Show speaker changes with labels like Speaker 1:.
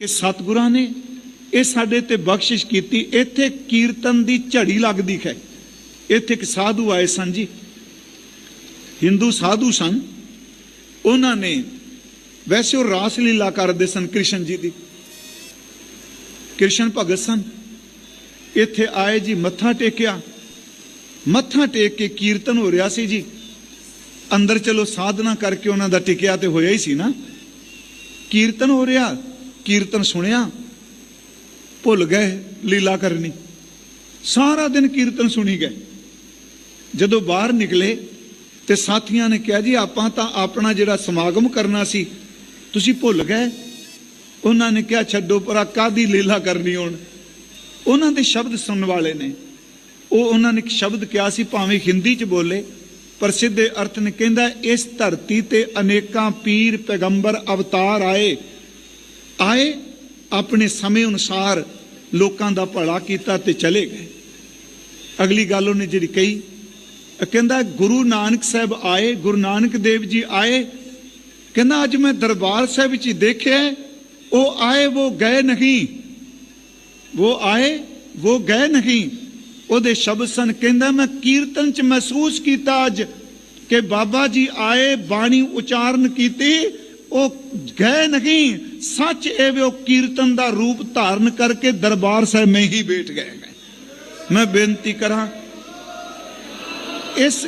Speaker 1: ਕਿ ਸਤਿਗੁਰਾਂ ਨੇ ਇਹ ਸਾਡੇ ਤੇ ਬਖਸ਼ਿਸ਼ ਕੀਤੀ। ਇੱਥੇ ਕੀਰਤਨ ਦੀ ਝੜੀ ਲੱਗਦੀ ਹੈ। ਇੱਥੇ ਇੱਕ ਸਾਧੂ ਆਏ ਸਨ ਜੀ। ਹਿੰਦੂ ਸਾਧੂ ਸਨ। ਉਹਨਾਂ ਨੇ ਵੈਸੇ ਉਹ ਰਾਸ ਲੀਲਾ ਕਰਦੇ ਸਨ ਕ੍ਰਿਸ਼ਨ ਜੀ ਦੀ। ਕ੍ਰਿਸ਼ਨ ਭਗਤ ਸਨ। ਇੱਥੇ ਆਏ ਜੀ, ਮੱਥਾ ਟੇਕਿਆ। ਮੱਥਾ ਟੇਕ ਕੇ ਕੀਰਤਨ ਹੋ ਰਿਹਾ ਸੀ ਜੀ। ਅੰਦਰ ਚਲੋ ਸਾਧਨਾ ਕਰਕੇ ਉਹਨਾਂ ਦਾ ਟਿਕਿਆ ਤੇ ਹੋਇਆ ਹੀ ਸੀ ਨਾ। ਕੀਰਤਨ ਹੋ ਰਿਹਾ। ਕੀਰਤਨ ਸੁਣਿਆ, ਭੁੱਲ ਗਏ, ਲੀਲਾ ਕਰਨੀ। ਸਾਰਾ ਦਿਨ ਕੀਰਤਨ ਸੁਣੀ ਗਏ। ਜਦੋਂ ਬਾਹਰ ਨਿਕਲੇ ਤੇ ਸਾਥੀਆਂ ਨੇ ਕਿਹਾ, ਜੀ, ਆਪਾਂ ਤਾਂ ਆਪਣਾ ਜਿਹੜਾ ਸਮਾਗਮ ਕਰਨਾ ਸੀ, ਤੁਸੀਂ ਭੁੱਲ ਗਏ? ਉਹਨਾਂ ਨੇ ਕਿਹਾ, ਛੱਡੋ ਪਰਾ ਕਾਦੀ ਲੀਲਾ ਕਰਨੀ ਹੁਣ? ਉਹਨਾਂ ਦੇ ਸ਼ਬਦ ਸੁਣਨ ਵਾਲੇ ਨੇ। ਉਹ ਉਹਨਾਂ ਨੇ ਇੱਕ ਸ਼ਬਦ ਕਿਹਾ ਸੀ, ਭਾਵੇਂ ਹਿੰਦੀ ਚ ਬੋਲੇ, ਪਰ ਸਿੱਧੇ ਅਰਥ ਨੇ ਕਹਿੰਦਾ, ਇਸ ਧਰਤੀ ਤੇ ਅਨੇਕਾਂ ਪੀਰ, ਪੈਗੰਬਰ, ਅਵਤਾਰ ਆਏ ਆਏ, ਆਪਣੇ ਸਮੇਂ ਅਨੁਸਾਰ ਲੋਕਾਂ ਦਾ ਭਲਾ ਕੀਤਾ ਤੇ ਚਲੇ ਗਏ। ਅਗਲੀ ਗੱਲ ਉਹਨੇ ਜਿਹੜੀ ਕਹੀ ਕਹਿੰਦਾ, ਗੁਰੂ ਨਾਨਕ ਸਾਹਿਬ ਆਏ, ਗੁਰੂ ਨਾਨਕ ਦੇਵ ਜੀ ਆਏ। ਕਹਿੰਦਾ, ਅੱਜ ਮੈਂ ਦਰਬਾਰ ਸਾਹਿਬ ਵਿੱਚ ਦੇਖਿਆ, ਉਹ ਆਏ, ਉਹ ਗਏ ਨਹੀਂ। ਉਹ ਆਏ, ਉਹ ਗਏ ਨਹੀਂ। ਉਹਦੇ ਸ਼ਬਦ ਸਨ, ਕਹਿੰਦਾ, ਮੈਂ ਕੀਰਤਨ ਚ ਮਹਿਸੂਸ ਕੀਤਾ ਅੱਜ ਕਿ ਬਾਬਾ ਜੀ ਆਏ, ਬਾਣੀ ਉਚਾਰਨ ਕੀਤੀ ਉਹ ਗਏ ਨਹੀਂ, ਸੱਚ ਇਹ ਵੀ ਉਹ ਕੀਰਤਨ ਦਾ ਰੂਪ ਧਾਰਨ ਕਰਕੇ ਦਰਬਾਰ ਸਾਹਿਬ ਮੈਂ ਹੀ ਬੈਠ ਗਏ ਮੈਂ ਬੇਨਤੀ ਕਰਾਂ, ਇਸ